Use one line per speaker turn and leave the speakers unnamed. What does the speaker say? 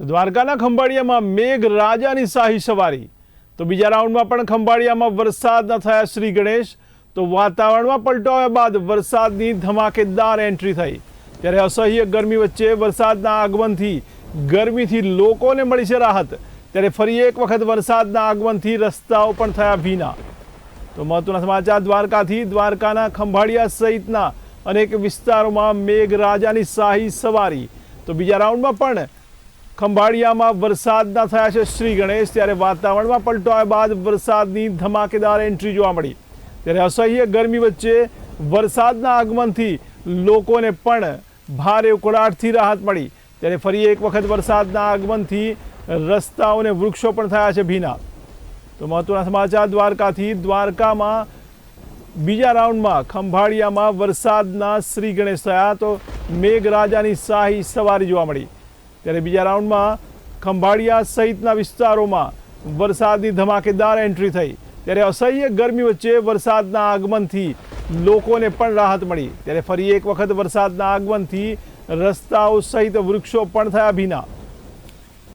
તો દ્વારકાના ખંભાળિયામાં મેઘ રાજાની શાહી સવારી. તો બીજા રાઉન્ડમાં પણ ખંભાળિયામાં વરસાદના થયા શ્રી ગણેશ. તો વાતાવરણમાં પલટો બાદ વરસાદની ધમાકેદાર એન્ટ્રી થઈ. ત્યારે અસહ્ય ગરમી વચ્ચે વરસાદના આગમનથી ગરમીથી લોકોને મળી છે રાહત. ત્યારે ફરી એક વખત વરસાદના આગમનથી રસ્તાઓ પણ થયા ભીના. તો મહત્વના સમાચાર, દ્વારકાથી દ્વારકાના ખંભાળિયા સહિતના અનેક વિસ્તારોમાં મેઘરાજાની શાહી સવારી. તો બીજા રાઉન્ડમાં પણ ખંભાળિયામાં વરસાદના થયા છે. શ્રી ગણેશ ત્યારે વાતાવરણમાં પલટો આવ્યા બાદ વરસાદની ધમાકેદાર એન્ટ્રી જોવા મળી. ત્યારે અસહ્ય ગરમી વચ્ચે વરસાદના આગમનથી લોકોને પણ ભારે ઉકળાટથી રાહત મળી. ત્યારે ફરી એક વખત વરસાદના આગમનથી રસ્તાઓને વૃક્ષો પણ થયા છે ભીના. તો મહત્વના સમાચાર, દ્વારકાથી દ્વારકામાં બીજા રાઉન્ડમાં ખંભાળિયામાં વરસાદના શ્રી ગણેશ થયા તો મેઘરાજાની શાહી સવારી જોવા મળી. ત્યારે બીજા રાઉન્ડમાં ખંભાળિયા સહિતના વિસ્તારોમાં વરસાદની ધમાકેદાર એન્ટ્રી થઈ. ત્યારે અસહ્ય ગરમી વચ્ચે વરસાદના આગમનથી લોકોને પણ રાહત મળી. ત્યારે ફરી એક વખત વરસાદના આગમનથી રસ્તાઓ સહિત વૃક્ષો પણ થયા ભીના.